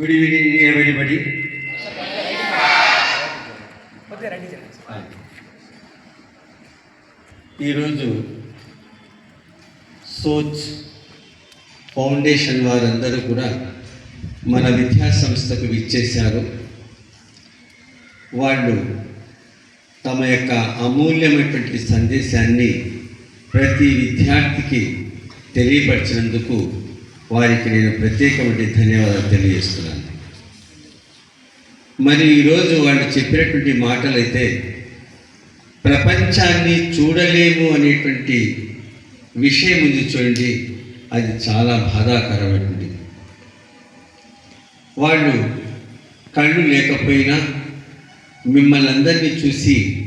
Good evening everybody ఈరోజు సోచ్ foundation వారందరూ కూడా మన విద్యా సంస్థకు విచ్చేశారు. వాళ్ళు తమ యొక్క అమూల్యమైనటువంటి సందేశాన్ని ప్రతి విద్యార్థికి తెలియపరిచినందుకు వారికి నేను ప్రత్యేకమైన ధన్యవాదాలు తెలియజేస్తున్నాను. మరి ఈరోజు వాళ్ళు చెప్పినటువంటి మాటలైతే ప్రపంచాన్ని చూడలేము అనేటువంటి విషయం ఉంది చూడండి అది చాలా బాధాకరమైనది. వాళ్ళు కళ్ళు లేకపోయినా మిమ్మల్ని అందరినీ చూసి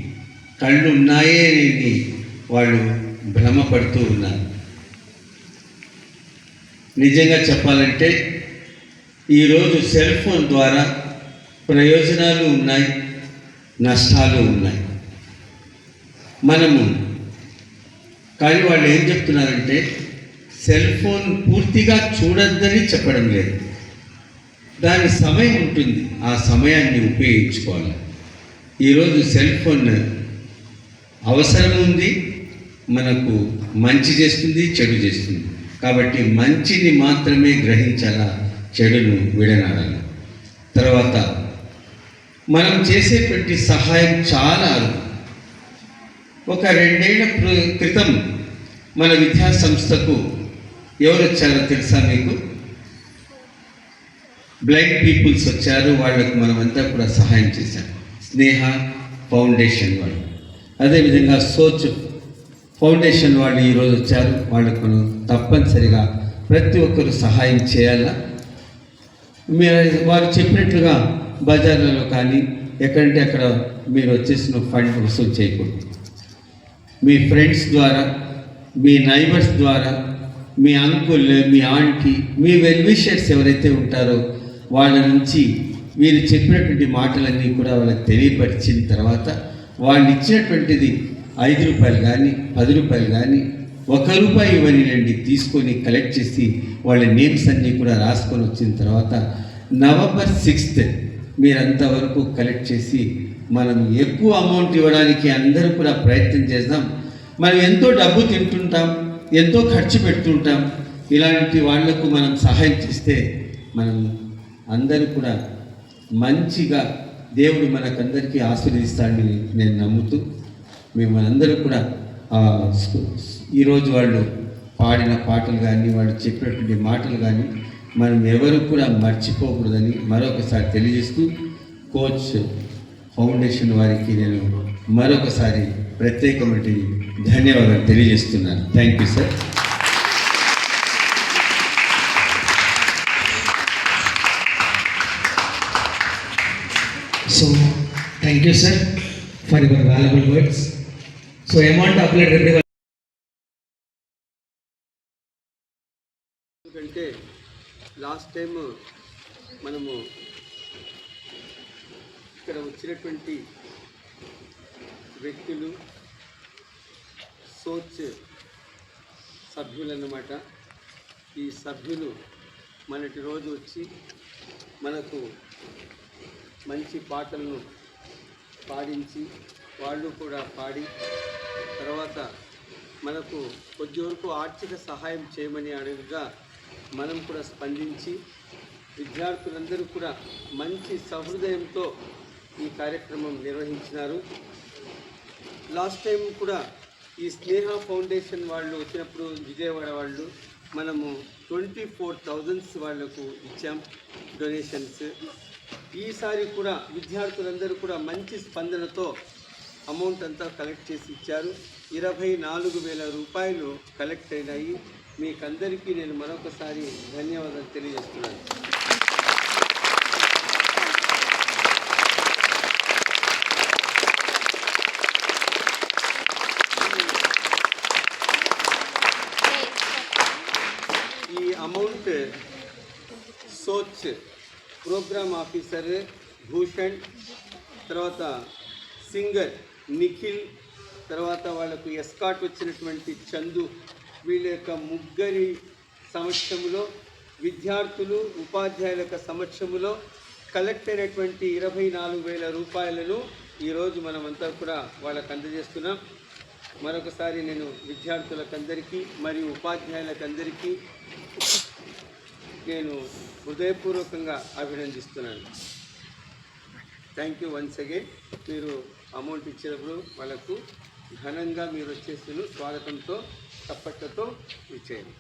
కళ్ళు ఉన్నాయే అని వాళ్ళు భ్రమపడుతూ ఉన్నారు. నిజంగా చెప్పాలంటే ఈరోజు సెల్ ఫోన్ ద్వారా ప్రయోజనాలు ఉన్నాయి నష్టాలు ఉన్నాయి. మనము కానీ వాళ్ళు ఏం చెప్తున్నారంటే సెల్ ఫోన్ పూర్తిగా చూడొద్దని చెప్పడం లేదు. దాని సమయం ఉంటుంది ఆ సమయాన్ని ఉపయోగించుకోవాలి. ఈరోజు సెల్ ఫోన్ అవసరం ఉంది మనకు మంచి చేస్తుంది చెడు చేస్తుంది. కాబట్టి మంచిని మాత్రమే గ్రహించాలా చెడును విడనాడాలి. తర్వాత మనం చేసేటువంటి సహాయం చాలా ఒక రెండేళ్ళ క్రితం మన విద్యా సంస్థకు ఎవరు వచ్చారో తెలుసా మీకు? బ్లైండ్ పీపుల్స్ వచ్చారు వాళ్ళకు మనమంతా కూడా సహాయం చేశాం స్నేహ ఫౌండేషన్ వాళ్ళు. అదేవిధంగా సోచ్ ఫౌండేషన్ వాళ్ళు ఈరోజు వచ్చారు. వాళ్ళకు మనం తప్పనిసరిగా ప్రతి ఒక్కరు సహాయం చేయాలా? మీరు వారు చెప్పినట్లుగా బజార్లలో కానీ ఎక్కడంటే అక్కడ మీరు వచ్చేసిన ఫండ్ వసూలు చేయకూడదు. మీ ఫ్రెండ్స్ ద్వారా మీ నైబర్స్ ద్వారా మీ అంకుల్ మీ ఆంటీ మీ వెల్విషర్స్ ఎవరైతే ఉంటారో వాళ్ళ నుంచి మీరు చెప్పినటువంటి మాటలన్నీ కూడా వాళ్ళకి తెలియపరిచిన తర్వాత వాళ్ళు ఇచ్చినటువంటిది ఐదు రూపాయలు కానీ పది రూపాయలు కానీ ఒక రూపాయి ఇవ్వనివ్వండి తీసుకొని కలెక్ట్ చేసి వాళ్ళ నేమ్స్ అన్నీ కూడా రాసుకొని వచ్చిన తర్వాత నవంబర్ సిక్స్త్ మీరంతవరకు కలెక్ట్ చేసి మనం ఎక్కువ అమౌంట్ ఇవ్వడానికి అందరూ కూడా ప్రయత్నం చేద్దాం. మనం ఎంతో డబ్బు తింటుంటాం ఎంతో ఖర్చు పెడుతుంటాం. ఇలాంటి వాళ్ళకు మనం సహాయం చేస్తే మనం అందరూ కూడా మంచిగా దేవుడు మనకందరికీ ఆశీర్వదిస్తాడని నేను నమ్ముతూ మేము అందరూ కూడా ఈరోజు వాళ్ళు పాడిన పాటలు కానీ వాళ్ళు చెప్పినటువంటి మాటలు కానీ మనం ఎవరు కూడా మర్చిపోకూడదని మరొకసారి తెలియజేస్తూ కోచ్ ఫౌండేషన్ వారికి నేను మరొకసారి ప్రత్యేకమైన ధన్యవాదాలు తెలియజేస్తున్నాను. Thank you sir. So thank you sir for your valuable words so amount applied రెండు ఎందుకంటే లాస్ట్ టైం మనము ఇక్కడ వచ్చినటువంటి వ్యక్తులు సోచ్ సభ్యులన్నమాట. ఈ సభ్యులు మనటి రోజు వచ్చి మనకు మంచి పాటలను పాడించి వాళ్ళు కూడా పాడి తర్వాత మనకు కొద్ది వరకు ఆర్థిక సహాయం చేయమని అడగగా మనం కూడా స్పందించి విద్యార్థులందరూ కూడా మంచి సహృదయంతో ఈ కార్యక్రమం నిర్వహించినారు. లాస్ట్ టైం కూడా ఈ స్నేహ ఫౌండేషన్ వాళ్ళు వచ్చినప్పుడు విజయవాడ వాళ్ళు మనము ట్వంటీ ఫోర్ థౌజండ్స్ వాళ్ళకు ఇచ్చాం డొనేషన్స్. ఈసారి కూడా విద్యార్థులందరూ కూడా మంచి స్పందనతో అమౌంట్ అంతా కలెక్ట్ చేసి ఇచ్చారు. ఇరవై నాలుగు వేల రూపాయలు కలెక్ట్ అయినాయి. మీకందరికీ నేను మరొకసారి ధన్యవాదాలు తెలియజేస్తున్నాను. ఈ అమౌంట్ సోచ్ ప్రోగ్రామ్ ఆఫీసర్ భూషణ్ తర్వాత సింగర్ నిఖిల్ తర్వాత వాళ్ళకు ఎస్కాట్ వచ్చినటువంటి చందు వీళ్ళ యొక్క ముగ్గురి సమక్షంలో విద్యార్థులు ఉపాధ్యాయుల యొక్క సమక్షములో కలెక్ట్ అయినటువంటి ఇరవై నాలుగు వేల రూపాయలను ఈరోజు మనమంతా కూడా వాళ్ళకు అందజేస్తున్నాం. మరొకసారి నేను విద్యార్థులకందరికీ మరియు ఉపాధ్యాయులకందరికీ నేను హృదయపూర్వకంగా అభినందిస్తున్నాను. థ్యాంక్ యూ వన్స్ అగైన్ మీరు అమౌంట్ ఇచ్చినప్పుడు వాళ్ళకు ఘనంగా మీరు వచ్చేసిన స్వాగతంతో తప్పట్లతో ఇచ్చేయండి